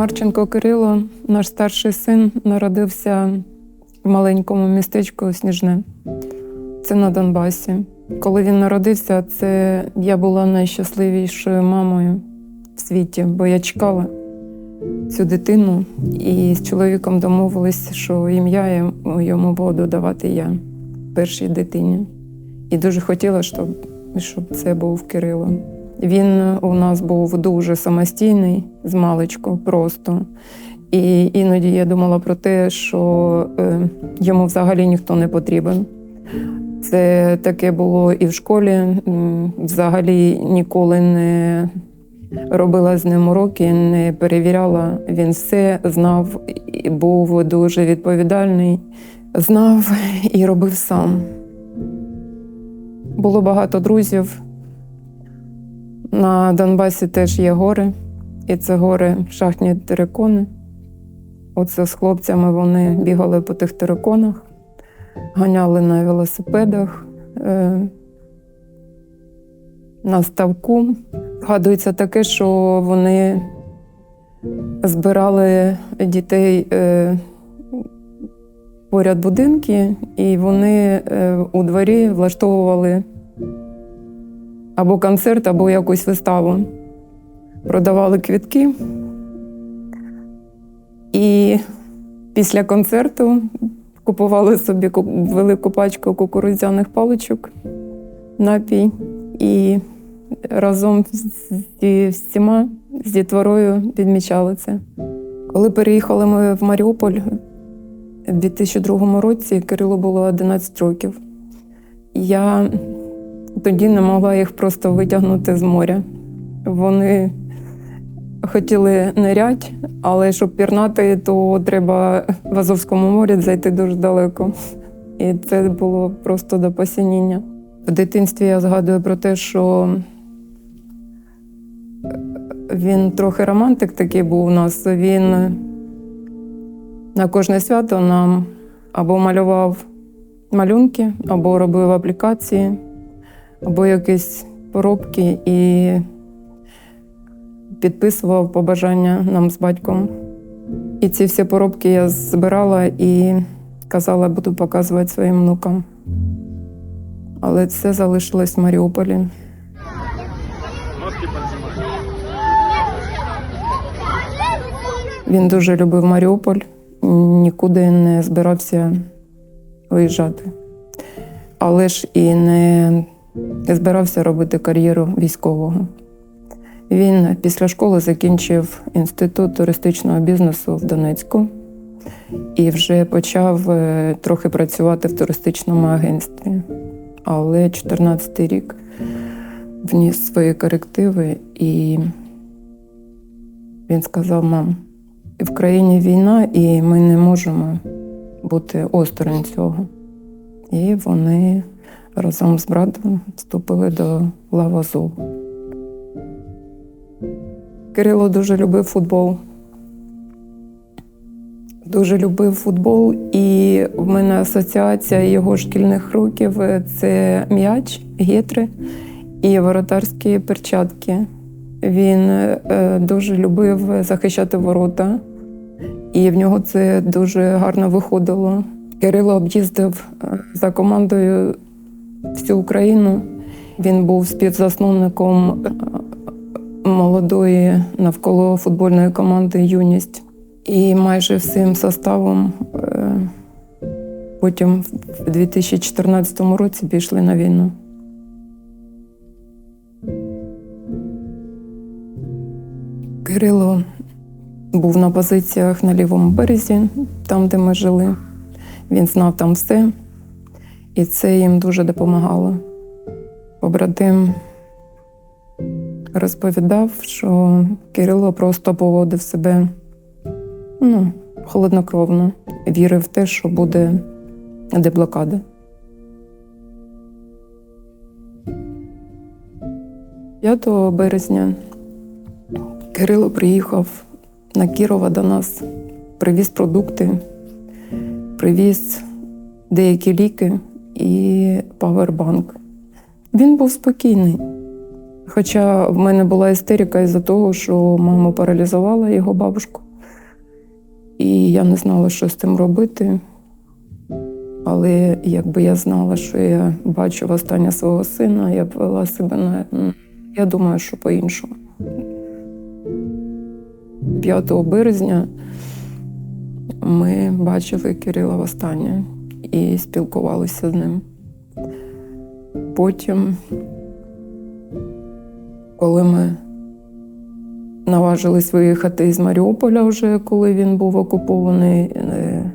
Марченко Кирило, наш старший син, народився в маленькому містечку Сніжне. Це на Донбасі. Коли він народився, це я була найщасливішою мамою в світі, бо я чекала цю дитину і з чоловіком домовились, що ім'я йому буду давати я першій дитині. І дуже хотіла, щоб, щоб це був Кирило. Він у нас був дуже самостійний з маличку, просто. І іноді я думала про те, що е, йому взагалі ніхто не потрібен. Це таке було і в школі. Взагалі ніколи не робила з ним уроки, не перевіряла. Він все знав, і був дуже відповідальний, знав і робив сам. Було багато друзів. На Донбасі теж є гори, і це гори шахтні терикони. Оце з хлопцями вони бігали по тих териконах, ганяли на велосипедах, е, на ставку. Згадується таке, що вони збирали дітей е, поряд будинки, і вони е, у дворі влаштовували або концерт, або якусь виставу. Продавали квітки. І після концерту купували собі велику пачку кукурудзяних паличок, напій і разом зі всіма з дітворою відмічали це. Коли переїхали ми в Маріуполь в 2002 році, Кирилу було 11 років. Я тоді не могла їх просто витягнути з моря. Вони хотіли нирять, але щоб пірнати, то треба в Азовському морі зайти дуже далеко. І це було просто до посініння. В дитинстві я згадую про те, що він трохи романтик такий був у нас. Він на кожне свято нам або малював малюнки, або робив аплікації, або якісь поробки і підписував побажання нам з батьком. І ці всі поробки я збирала і казала, буду показувати своїм внукам. Але це залишилось в Маріуполі. Він дуже любив Маріуполь, нікуди не збирався виїжджати. Але ж і не збирався робити кар'єру військового. Він після школи закінчив інститут туристичного бізнесу в Донецьку і вже почав е, трохи працювати в туристичному агентстві. Але 14-й рік вніс свої корективи, і він сказав: мам, в країні війна, і ми не можемо бути осторонь цього. І вони разом з братом вступили до лав Азову. Кирило дуже любив футбол. Дуже любив футбол, і в мене асоціація його шкільних років це м'яч, гетри і воротарські перчатки. Він е, дуже любив захищати ворота, і в нього це дуже гарно виходило. Кирило об'їздив е, за командою всю Україну. Він був співзасновником е, молодої навколо футбольної команди Юність. І майже всім составом е, потім в 2014 році пішли на війну. Кирило був на позиціях на лівому березі, там, де ми жили. Він знав там все, і це їм дуже допомагало. Побратим розповідав, що Кирило просто поводив себе ну, холоднокровно, вірив в те, що буде деблокада. П'ятого березня Кирило приїхав на Кірова до нас, привіз продукти, привіз деякі ліки і павербанк. Він був спокійний. Хоча в мене була істерика із-за того, що маму паралізувала його бабушку. І я не знала, що з цим робити. Але якби я знала, що я бачу востаннє свого сина, я б вела себе на я думаю, що по-іншому. 5 березня ми бачили Кирила востаннє і спілкувалися з ним. Потім, коли ми наважились виїхати із Маріуполя, вже коли він був окупований, е,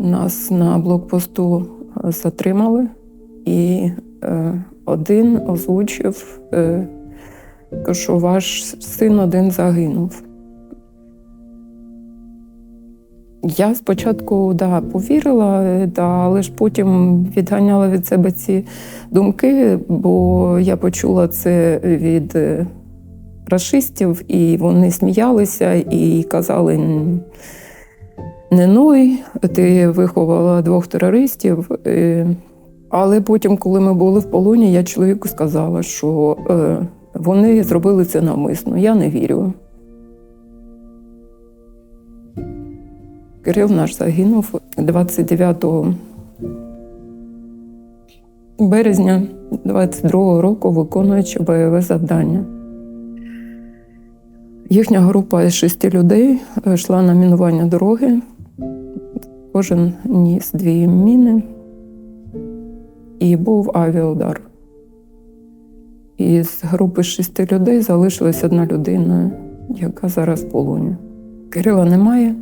нас на блокпосту затримали, і е, один озвучив, е, що ваш син один загинув. Я спочатку да, повірила, да, але ж потім відганяла від себе ці думки, бо я почула це від е, рашистів, і вони сміялися і казали: не ной, ти виховала двох терористів. Е, Але потім, коли ми були в полоні, я чоловіку сказала, що е, вони зробили це навмисно. Я не вірю. Кирил наш загинув 29 березня 22 року, виконуючи бойове завдання. Їхня група із шести людей е, йшла на мінування дороги. Кожен ніс дві міни, і був авіаудар. Із групи з шести людей залишилась одна людина, яка зараз в полоні. Кирила немає.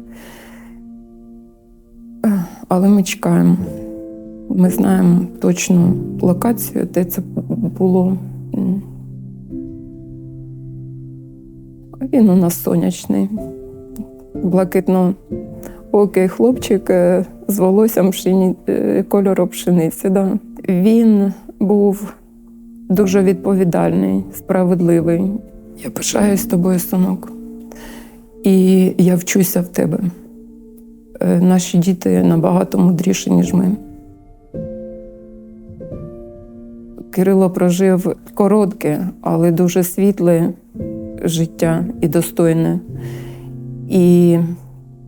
Але ми чекаємо. Ми знаємо точну локацію, де це було. Він у нас сонячний, блакитно окей хлопчик е, з волоссям пшені... е, кольору пшениці. Да. Він був дуже відповідальний, справедливий. Я пишаюсь тобою, синок, і я вчуся в тебе. Е, Наші діти набагато мудріші, ніж ми. Кирило прожив коротке, але дуже світле життя і достойне. І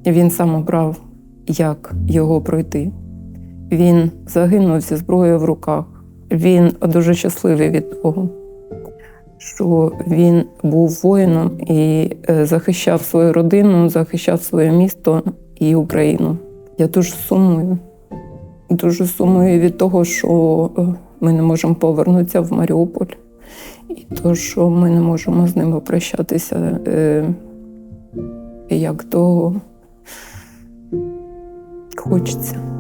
він сам обрав, як його пройти. Він загинув зі зброєю в руках. Він дуже щасливий від того, що він був воїном і е, захищав свою родину, захищав своє місто і Україну. Я дуже сумую. Дуже сумую від того, що е, ми не можемо повернутися в Маріуполь, і то, що ми не можемо з ними прощатися, е, як того хочеться.